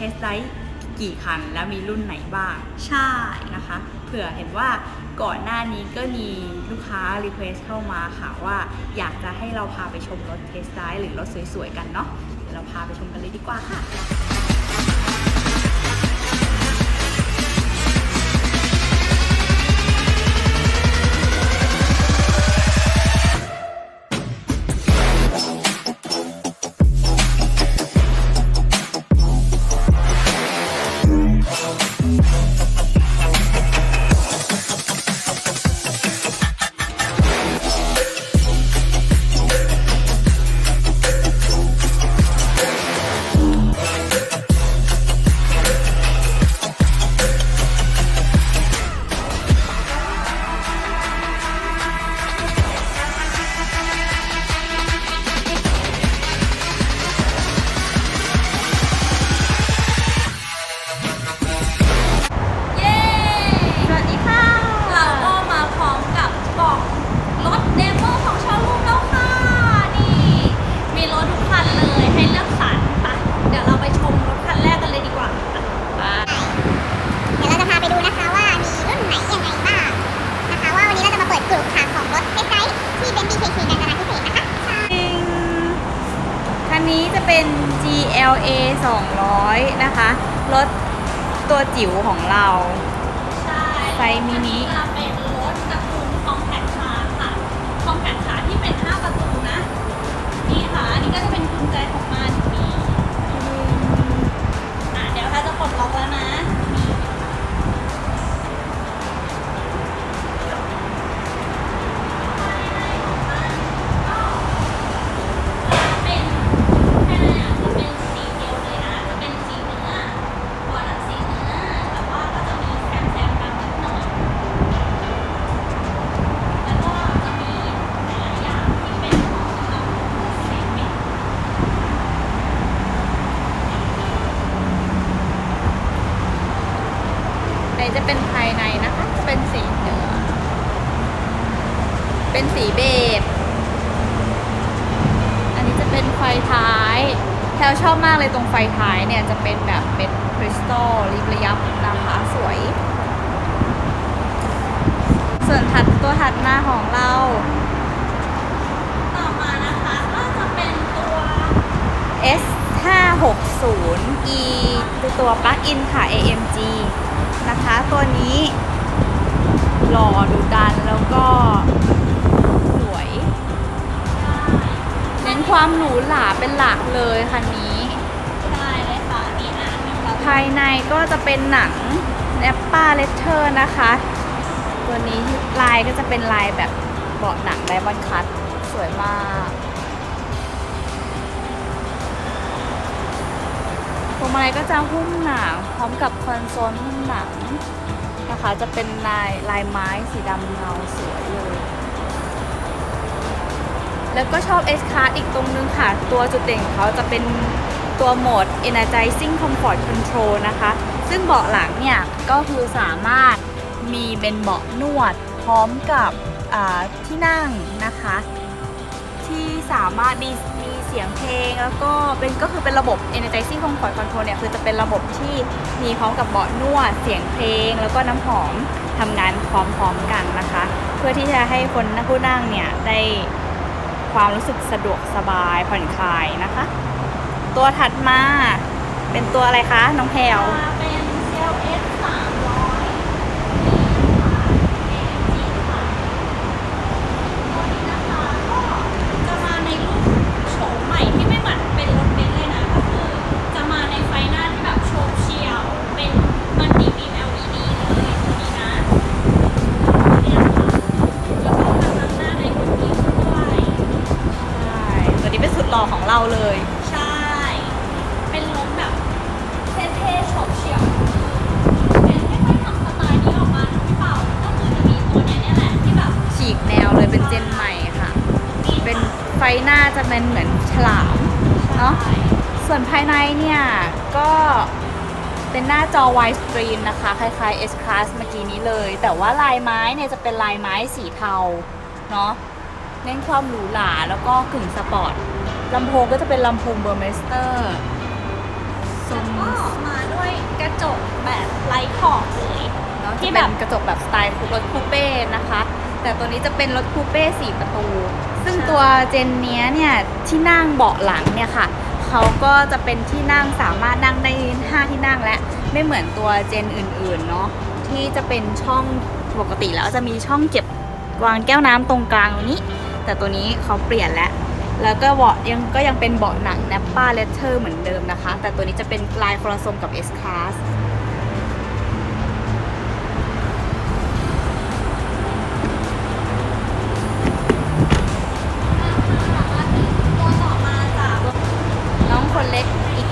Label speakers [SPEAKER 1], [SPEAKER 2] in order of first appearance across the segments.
[SPEAKER 1] ท
[SPEAKER 2] สไดร์กี่คันแล้วมีรุ่นไหนบ้าง
[SPEAKER 3] ใช่
[SPEAKER 2] นะคะเผื่อเห็นว่าก่อนหน้านี้ก็มีลูกค้ารีเควสเข้ามาค่ะว่าอยากจะให้เราพาไปชมรถเทสไดร์หรือรถสวยๆกันเนาะเดี๋ยวเราพาไปชมกันเลยดีกว่าค่ะ
[SPEAKER 3] ขิว
[SPEAKER 1] ของเรา
[SPEAKER 4] มา
[SPEAKER 3] กเลยต
[SPEAKER 4] รงไฟท้ายเนี่ยจะเป็นแบบเม็ดคริสตัลริบระยับนะคะสวย ส่วนถัดตัวถัดมาของเรา
[SPEAKER 3] ต่อมานะคะก็จะเป็นตัว
[SPEAKER 4] S 5 6 0 E คือตัวปลั๊กอินค่ะ AMG นะคะ ตัวนี้หล่อดูดันแล้วก็สวย เน้นความหรูหราเป็นหลักเลยคันนี้าภายในก็จะเป็นหนังแอปป้าเลเทอร์นะคะ ตัวนี้ลายก็จะเป็นลายแบบเบาะหนังไดมอนด์คัตสวยมากพวงมาลัยก็จะหุ้มหนังพร้อมกับคอนโซลหุ้มหนังนะคะ จะเป็นลายลายไม้สีดำเงาสวยเลยแล้วก็ชอบ S Card อีกตรงนึงค่ะ ตัวจุดเด่นของเขาจะเป็น ตัวโหมด Energizing Comfort Control นะคะ ซึ่งเบาะหลังเนี่ย ก็คือสามารถมีเป็นเบาะนวดพร้อมกับที่นั่งนะคะ ที่สามารถมีมีเสียงเพลงแล้วก็เป็นก็คือเป็นระบบ Energizing Comfort Control เนี่ย คือจะเป็นระบบที่มีพร้อมกับเบาะนวด เสียงเพลง แล้วก็น้ำหอมทำงานพร้อมๆกันนะคะ เพื่อที่จะให้คนนั่งผู้นั่งเนี่ยได้ความรู้สึกสะดวกสบายผ่อนคลายนะคะ ตัวถัดมา เป็นตัวอะไรคะ น้องแพลว
[SPEAKER 3] มาเป็น CLS 300นี่ค่ะ AMG ค่ะตัวนี้นะคะก็จะมาในรูปโฉมใหม่ที่ไม่เหมือนเป็นรถเบนซ์เลยนะก็คือจะมาในไฟหน้าที่แบบโฉบเฉี่ยว เป็นมันดีบีม LED เลยตัวนี้นะเนี่ยค่ะแล้วก็มาข้างหน้าในรุ่นนี้ด้วย
[SPEAKER 4] ใช่ตัวนี้เป็นสุดหล่อของเราเลย ไฟหน้าจะเป็นเหมือนฉลามเนอะ
[SPEAKER 3] ใช่
[SPEAKER 4] ส่วนภายในเนี่ยก็เป็นหน้าจอ widescreen นะคะ คล้ายๆ S Class เมื่อกี้นี้เลย แต่ว่าลายไม้เนี่ยจะเป็นลายไม้สีเทาเนาะเน้นความหรูหราแล้วก็กึ่งสปอร์ตลำโพงก็จะเป็นลำโพงเบอร์เมสเตอร์ทรง
[SPEAKER 3] ก็มาด้วยกระจกแบบไร้ขอบเลย
[SPEAKER 4] เนาะ
[SPEAKER 3] ที่
[SPEAKER 4] ที่
[SPEAKER 3] แบ
[SPEAKER 4] แบบบกระจกแบบสไตล์รถคูเป้นะคะ แต่ตัวนี้จะเป็นรถคูเป้สี่ประตู ซึ่ง
[SPEAKER 3] ใช่
[SPEAKER 4] ตัวเจนเนี้ยเนี่ยที่นั่งเบาะหลังเนี่ยค่ะเขาก็จะเป็นที่นั่งสามารถนั่งได้5ที่นั่งและไม่เหมือนตัวเจนอื่นๆเนาะที่จะเป็นช่องปกติแล้วจะมีช่องเก็บวางแก้วน้ำตรงกลางตรงนี้ แต่ตัวนี้เขาเปลี่ยนแล้วแล้วก็เบาะยังก็ยังเป็นเบาะหนังแนปป้าเลเทอร์เหมือนเดิมนะคะ แต่ตัวนี้จะเป็นลายคนละทรงกับ S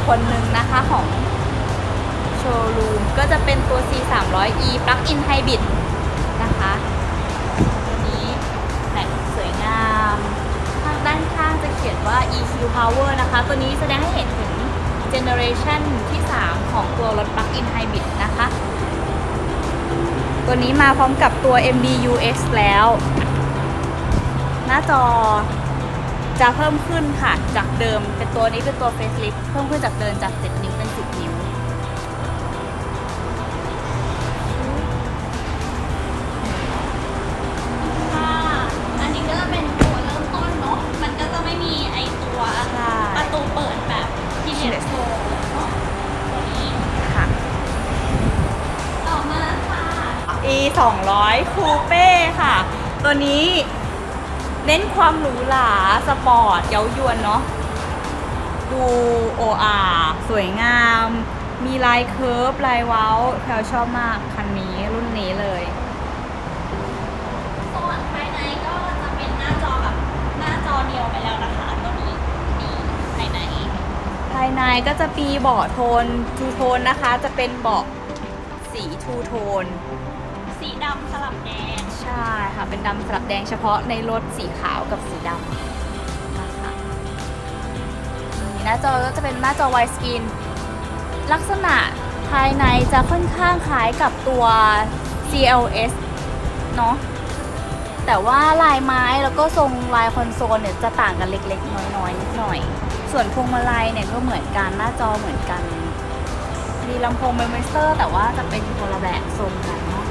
[SPEAKER 4] คนหนึ่งนะคะของโชว์รูมก็จะเป็นตัว C 3 0 0 E Plug-in Hybrid นะคะตัวนี้แม็กสวยงามทางด้านข้างจะเขียนว่า EQ Power นะคะ ตัวนี้แสดงให้เห็นถึงเจเนอเรชันที่ 3 ของตัวรถ Plug-in Hybrid นะคะ ตัวนี้มาพร้อมกับตัว MBUX แล้ว หน้าจอจะเพิ่มขึ้นค่ะจากเดิม ตัวนี้เป็นตัว facelift เพิ่มขึ้นจากเดิมจาก 7 นิ้วเป็น 10 นิ้ว
[SPEAKER 3] ถ้าอันนี้ก็จะเป็นตัวเริ่มต้นเนาะ มันก็จะไม่มีไอตัว
[SPEAKER 4] ใช่
[SPEAKER 3] ประตูเปิดแบบที่เรียนโชว์เนาะตัวนี้
[SPEAKER 4] ค่ะ
[SPEAKER 3] ต่อมาค่ะ
[SPEAKER 4] E 200 Coupe ค่ะ ตัวนี้เน้นความหรูหราสปอร์ตเย้ายวนเนาะ ดู OR สวยงาม มีลายเคิร์ฟลายเว้าแพลชอบมากคันนี้รุ่นนี้เลย
[SPEAKER 3] ส่วนภายในก็จะเป็นหน้าจอแบบหน้าจอเดียวไปแล้วนะคะตัวนี้นี่ภายใน
[SPEAKER 4] ภายในก็จะมีเบาะโทนทูโทนนะคะ จะเป็นเบาะสีทูโทน
[SPEAKER 3] สีดำสลับแดง
[SPEAKER 4] ใช่ค่ะ เป็นดำสลับแดงเฉพาะในรถสีขาวกับสีดำนะคะ หน้าจอก็จะเป็นหน้าจอ widescreen ลักษณะภายในจะค่อนข้างคล้ายกับตัว CLS เนาะแต่ว่าลายไม้แล้วก็ทรงลายคอนโซลเนี่ยจะต่างกันเล็กๆ น้อยๆนิดหน่อย ส่วนพวงมาลัยเนี่ยก็เหมือนกันหน้าจอเหมือนกันมีลำโพงเมมเซอร์ แต่ว่าจะเป็นคนละแบบทรงกันเนาะ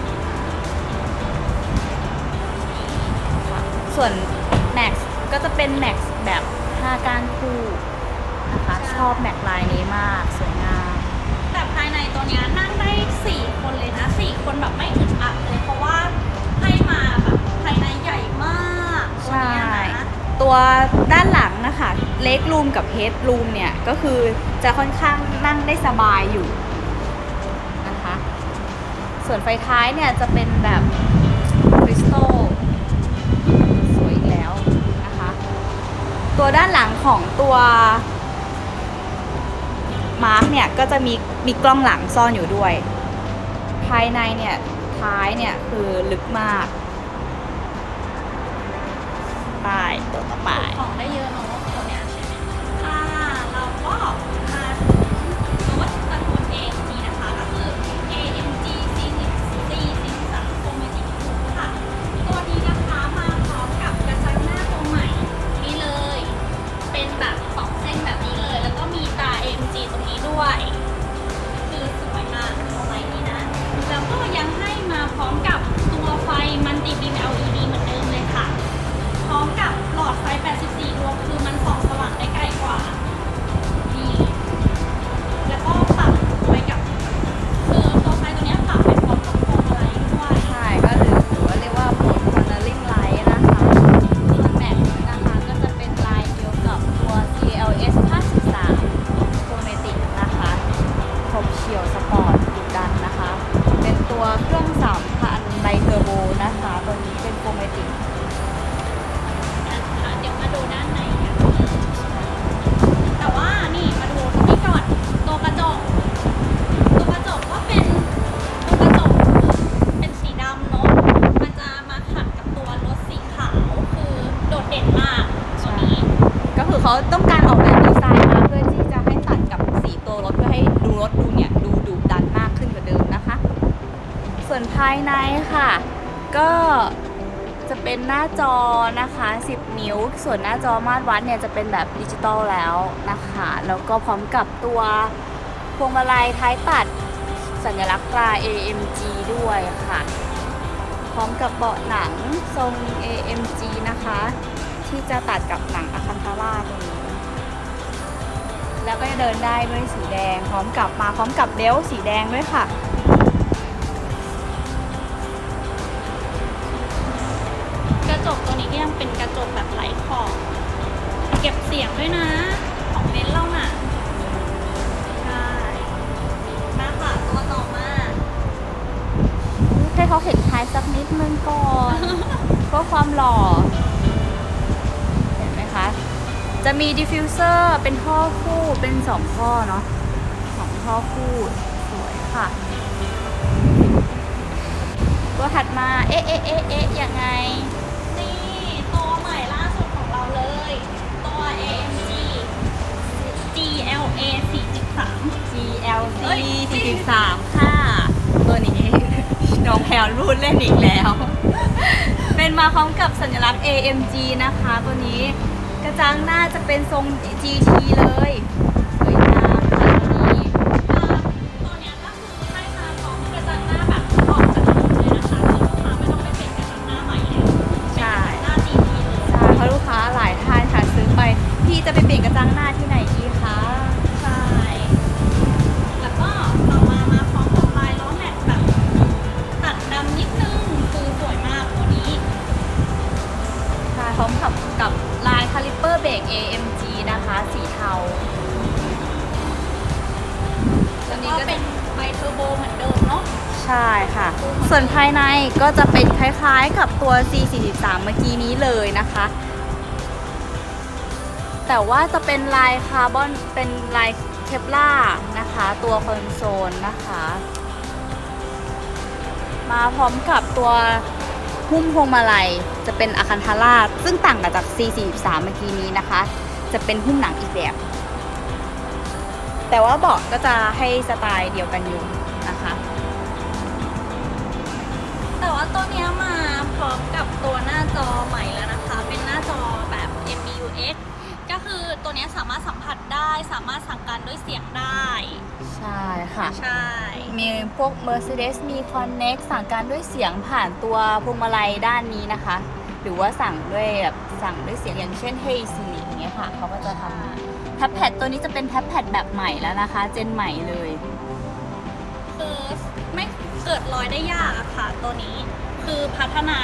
[SPEAKER 4] ส่วน Max ก็จะเป็น Max แบบ5กานคู่
[SPEAKER 3] ช่
[SPEAKER 4] ชอบแม็กลายนี้มาก สวยงาม
[SPEAKER 3] แต่ภายในตัวเนี้ยนั่งได้ 4 คนเลยนะ 4 คนแบบไม่อึดอัดเลย เพราะว่าให้มาแบบภายในใหญ่มากตัว
[SPEAKER 4] ใช่
[SPEAKER 3] เนี้ยนะ
[SPEAKER 4] ตัวด้านหลังนะคะเล็กรูมกับเฮดรูมเนี่ย ก็คือจะค่อนข้างนั่งได้สบายอยู่นะคะ ส่วนไฟท้ายเนี่ยจะเป็นแบบคริสตัลสวยอีกแล้วนะคะ ตัวด้านหลังของตัว มาร์กเนี่ยก็จะมีมีกล้องหลังซ่อนอยู่ด้วย ภายในเนี่ยท้ายเนี่ยคือลึกมากไปตัวต่อไป
[SPEAKER 3] ของได้เยอะายในค่ะ ก็จะเป็น
[SPEAKER 4] หน้า
[SPEAKER 3] จอนะ
[SPEAKER 4] คะ 10 นิ้ว ส่วนหน้าจอมาตรวัดเนี่ยจะเป็นแบบดิจิตอลแล้วนะคะ แล้วก็พร้อมกับตัวพวงมาลัยท้ายตัดสัญลักษณ์ตรา AMG ด้วยค่ะ พร้อมกับเบาะหนังทรง AMG นะคะ ที่จะตัดกับหนังอะคันทาร่าตรงนี้แล้วก็จะเดินได้ด้วยสีแดง พร้อมกับมาพร้อมกับเดลสีแดงด้วยค่ะ
[SPEAKER 3] จกตัวนี้ก็ยังเป็นกระจกแบบไหลขอบเก็บเสียงด้วยนะ ของเน้นเราน่ะใช่มาค่ะตัวต่อมา
[SPEAKER 4] ให้เขาเห็นท้ายสักนิดนึงก่อนเพื่อความหล่อ เห็นไหมคะ จะมีดิฟฟิวเซอร์เป็นท่อคู่เป็นสองท่อเนาะสองท่อคู่สวยค่ะ ตัวถัดมา เอ๊ะเอ๊ะเอ๊ะเอ๊ะยังไง
[SPEAKER 3] GLA 4.3
[SPEAKER 4] GLC
[SPEAKER 3] เอ้ย
[SPEAKER 4] 43 ค่ะ ตัวนี้ น้องแพลวรูดเล่นอีกแล้ว เป็นมาพร้อมกับสัญลักษณ์ AMG นะคะ ตัวนี้กระจังหน้าจะเป็นทรง GT เลยสวยงามค่ะตัวนี้
[SPEAKER 3] ตัวเนี้ยก็คือให้มาพร้อมกระจังหน้าแบบออกจากระบบเลยนะคะคือลูกค้าไม่ต้องไปเปลี่ยนกระจังหน้าใหม่แล้ว
[SPEAKER 4] ใช่
[SPEAKER 3] หน้า GT เลย
[SPEAKER 4] ใช่เพราะลูกค้าหลายท่านค่ะซื้อไป พี่จะไปเปลี่ยนกระจังหน้าที่ไหน
[SPEAKER 3] ล้ายกับตัว
[SPEAKER 4] C43 เมื่อกี้นี้เลยนะคะ แต่ว่าจะเป็นลายคาร์บอนเป็นลายเคปล่านะคะ ตัวคอนโซลนะคะ มาพร้อมกับตัวหุ้มพวงมาลัยจะเป็นอาคันทาร่าซึ่งต่างกับจาก C43 เมื่อกี้นี้นะคะ จะเป็นหุ้มหนังอีกแบบ แต่ว่าเบาะก็จะให้สไตล์เดียวกันอยู่นะคะ
[SPEAKER 3] ว่าตัวเนี้ยมาพร้อมกับตัวหน้าจอใหม่แล้วนะคะ เป็นหน้าจอแบบ MBUX ก็คือตัวเนี้ยสามารถสัมผัสได้ สามารถสั่งการด้วยเสียงได้
[SPEAKER 4] ใช่ค่ะ
[SPEAKER 3] ใช่
[SPEAKER 4] มีพวก Mercedes มี Connect สั่งการด้วยเสียงผ่านตัวพวงมาลัยด้านนี้นะคะ หรือว่าสั่งด้วยแบบสั่งด้วยเสียงอย่างเช่น Hey Siri อย่างเงี้ยค่ะเขาก็จะทำแท็บแพดตัวนี้จะเป็นแท็บแพดแบบใหม่แล้วนะคะ เจนใหม่เลย
[SPEAKER 3] คือไม่ เกิดรอยได้ยากอะค่ะ ตัวนี้คือพัฒนา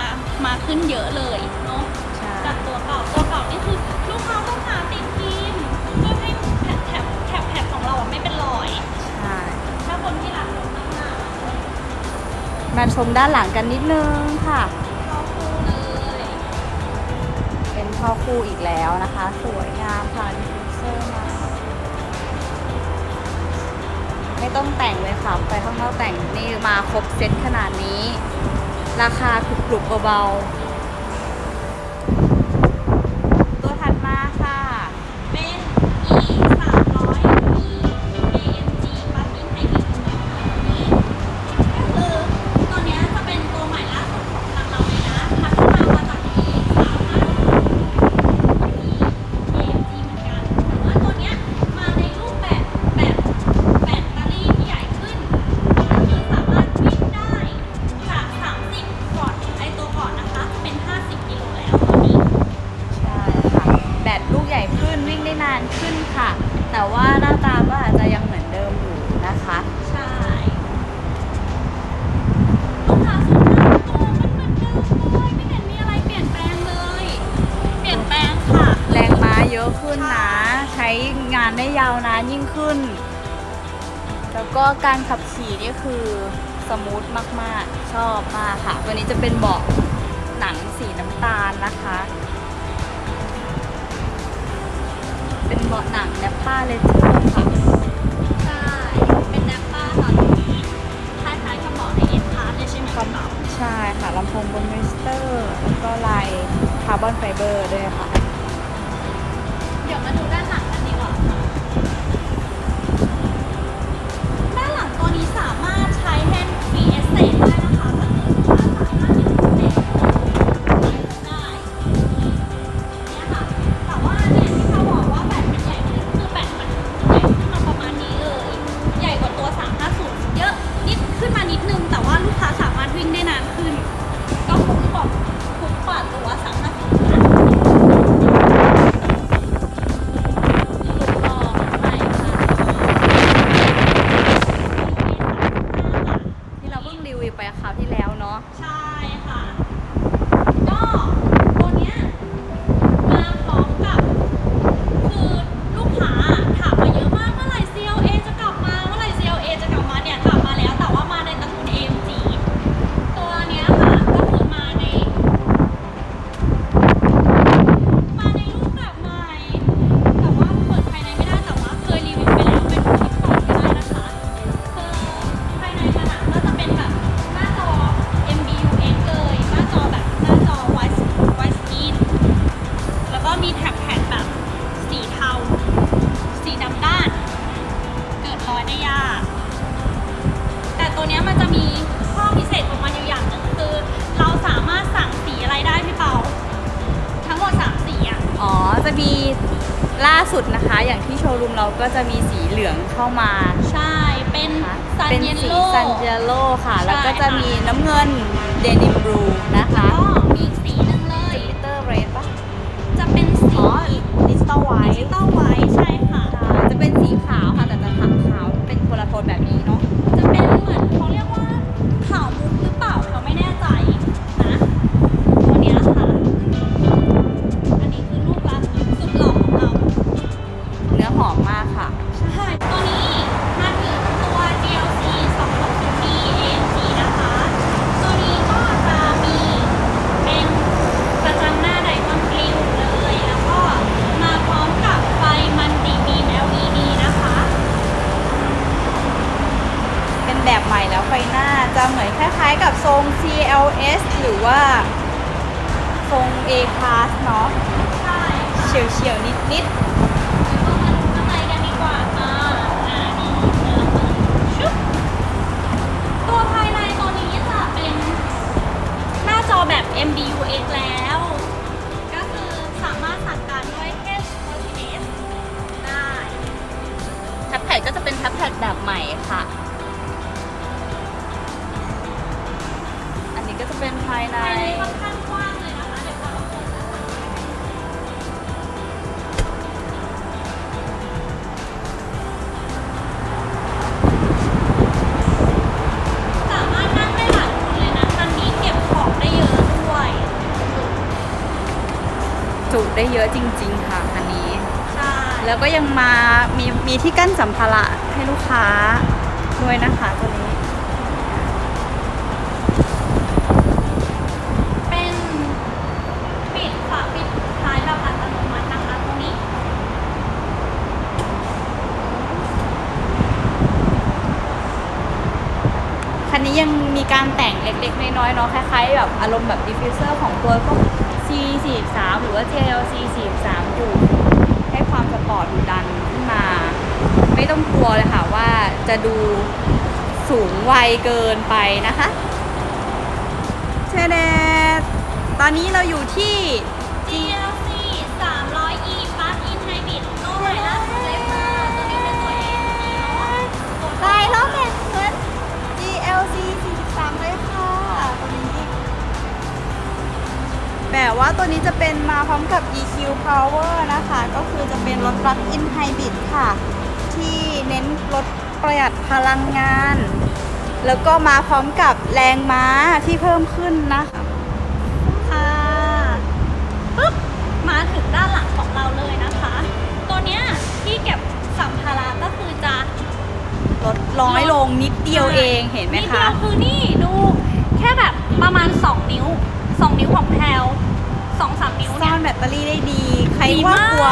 [SPEAKER 3] มาขึ้นเยอะเลยเนาะ
[SPEAKER 4] ใช่
[SPEAKER 3] จากตัวเก่าตัวเก่านี่คือลูกค้าต้องหาติดฟิล์มเพื่อให้แถบแถบแถบแถบของเราอะไม่เป็นรอย
[SPEAKER 4] ใช่
[SPEAKER 3] ถ้าคนที่รักรถมาก
[SPEAKER 4] มาชมด้านหลังกันนิดนึงค่ะ
[SPEAKER 3] ๆเข้าคู่เลย
[SPEAKER 4] เป็นท่อคู่อีกแล้วนะคะ สวยงามค่ะ ต้องแต่งเลยค่ะไปข้างนอกแต่งนี่มาครบเซ็ตขนาดนี้ ราคาถูกๆ
[SPEAKER 3] เบา
[SPEAKER 4] ๆ จะเป็นเบาะหนังสีน้ำตาลนะคะ เป็นเบาะหนังแนปป้าเลเทอร์ค่ะ
[SPEAKER 3] ใช่ เป็นแนปป้าตอนนี้คล้ายๆกับเบาะในเอ็นพาร์เลยใช่ไหมคะเรา
[SPEAKER 4] ใช่ค่ะลำโพงบนเวสเตอร์ แล้วก็ลายคาร์บอนไฟเบอร์ด้วยค่ะ
[SPEAKER 3] ก็
[SPEAKER 4] จะมีสีเหลืองเข้ามา
[SPEAKER 3] ใช่ เป็น
[SPEAKER 4] นะคะ
[SPEAKER 3] ซัน
[SPEAKER 4] เป็น
[SPEAKER 3] เยล
[SPEAKER 4] สี
[SPEAKER 3] โล่
[SPEAKER 4] ซันเจโ o ค่ะ
[SPEAKER 3] ใช่
[SPEAKER 4] แล้วก็จะมีน้ำเงินเดนิมบลูนะคะ
[SPEAKER 3] ก็ MBUX แล้ว ก็คือสามารถสั่งการด้วย H Multi-S ได้
[SPEAKER 4] แท็บแพดก็จะเป็นแท็บแพดแบบใหม่ค่ะ อันนี้ก็จะเป็นภายใน
[SPEAKER 3] ภายในค่อนข้างกว้าง
[SPEAKER 4] ได้เยอะจริง ๆ ค่ะอันนี้
[SPEAKER 3] ใช่
[SPEAKER 4] แล้วก็ยังมามีมีที่กั้นสัมภาระให้ลูกค้าด้วยนะคะตัวนี้
[SPEAKER 3] เป็นปิดฝาปิดท้ายแบบอัตโนมัตินะคะตรงนี้
[SPEAKER 4] คันนี้ยังมีการแต่งเล็กๆ น้อยๆเนาะคล้ายๆแบบอารมณ์แบบดิฟฟิวเซอร์ของตัวพวก 43 หรือว่า JLC 43อยู่ให้ความสปอร์ตดูดันขึ้นมา ไม่ต้องกลัวเลยค่ะว่าจะดูสูงวัยเกินไปนะคะเชเดตอนนี้เราอยู่ที่
[SPEAKER 3] GL ว่าตัวนี้
[SPEAKER 4] จะเป็นมาพร้อมกับ EQ Power นะคะ ก็คือจะเป็นรถ Plug-in Hybrid ค่ะ ที่เน้นลดประหยัดพลังงาน แล้วก็มาพร้อมกับแรงม้าที่เพิ่มขึ้นนะคะ
[SPEAKER 3] ค่ะปึ๊บมาถึงด้านหลังของเราเลยนะคะ ตัวเนี้ยที่เก็บสัมภาระก็คือจะ
[SPEAKER 4] ลดน้อยลงนิดเดียวเองเห็นไหม
[SPEAKER 3] ด
[SPEAKER 4] คะ
[SPEAKER 3] เดียวคือนี่ดูแค่แบบประมาณ 2 นิ้ว 2 นิ้วของแพลว2-3
[SPEAKER 4] ซ่อนแบตเตอรี่ได้ดี ใครว่ากลัว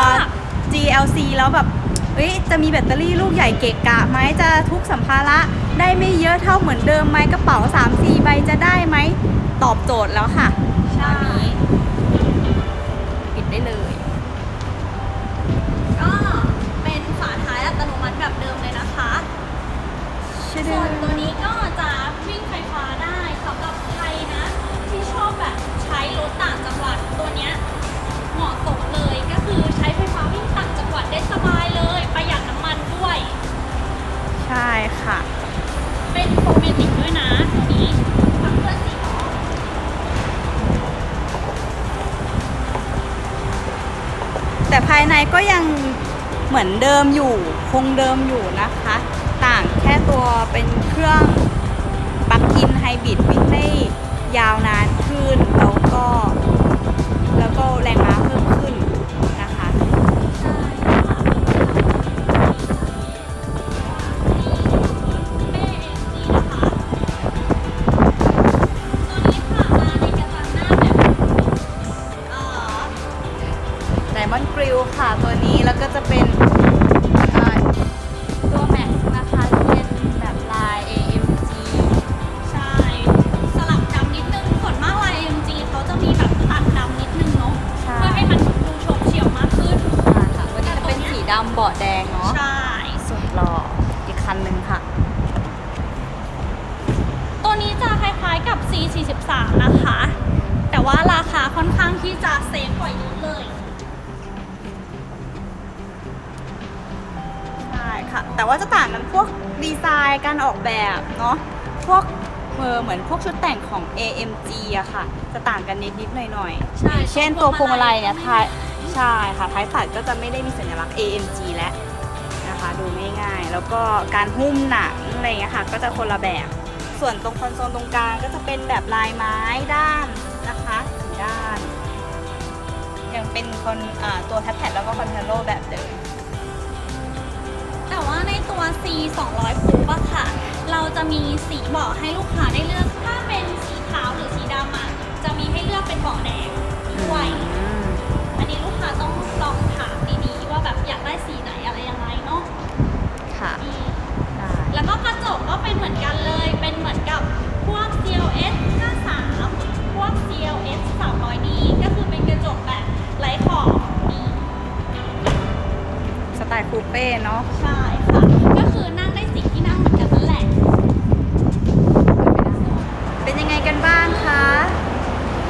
[SPEAKER 4] GLC แล้วแบบเฮ้ยจะมีแบตเตอรี่ลูกใหญ่เกะกะไหมจะทุกสัมภาระได้ไม่เยอะเท่าเหมือนเดิมไหมกระเป๋า3 4 เดิมอยู่ คงเดิ
[SPEAKER 3] มอยู่นะคะ 43 นะคะ แต่ว่าราคาค่อนข้างที่จะเซฟกว่า
[SPEAKER 4] เยอะเลย
[SPEAKER 3] ใช่ค่ะ แต่
[SPEAKER 4] ว่า
[SPEAKER 3] จะต่า
[SPEAKER 4] งกันพวกดีไซน์การออกแบบเนาะพวกเอเหมือนพวกชุดแต่งของ AMG อะค่ะ จะต่างกันนิดนิดหน่อยหๆ
[SPEAKER 3] ใช่
[SPEAKER 4] เช่นตัวพวงมาลัยเนี่ยท้ายใช่ค่ะท้ายสัตว์ก็จะไม่ได้มีสัญลักษณ์ AMG แล้วนะคะ ดูง่ายๆ แล้วก็การหุ้มหนังอะไรเงี้ยค่ะ ก็จะคนละแบบ ส่วนตรงคอนโซลตรงกลางก็จะเป็นแบบลายไม้ด้านนะคะสีด้าน ยังเป็นคอนอาตัวแท็บแพดแล้วก็คอนโทรลแบบเดิม
[SPEAKER 3] แต่ว่าในตัว C 200คูปอะค่ะ เราจะมีสีเบาะให้ลูกค้าได้เลือก ถ้าเป็นสีขาวหรือสีดำอะจะมีให้เลือกเป็นเบาะแดงด้วย อันนี้ลูกค้าต้องลองถามดีๆว่าแบบอยากได้สีไหนอะไรยังไงเนาะ
[SPEAKER 4] ค่ะ
[SPEAKER 3] อืม
[SPEAKER 4] ได้
[SPEAKER 3] แล้วก็กระจกก็เป็นเหมือนกันเลย เป็นเหมือนกับพวก CLS 53พวก CLS 300D ก็คือเป็นกระจกแบบไร้ขอบนี่
[SPEAKER 4] สไตล์คูเป้เนาะ
[SPEAKER 3] ใช่ค่ะ ก็คือนั่งได้สี่ที่นั่งเหมือนกันนั่นแหละ
[SPEAKER 4] เป็นยังไงกันบ้างคะ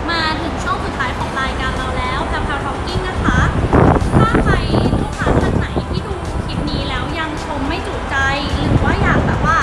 [SPEAKER 3] มาถึงช่วงสุดท้ายของรายการเราแล้วแพลวท็อกกิ้งนะคะ ถ้าใครลูกค้าท่านไหนที่ดูคลิปนี้แล้วยังชมไม่จุใจหรือากแบบว่า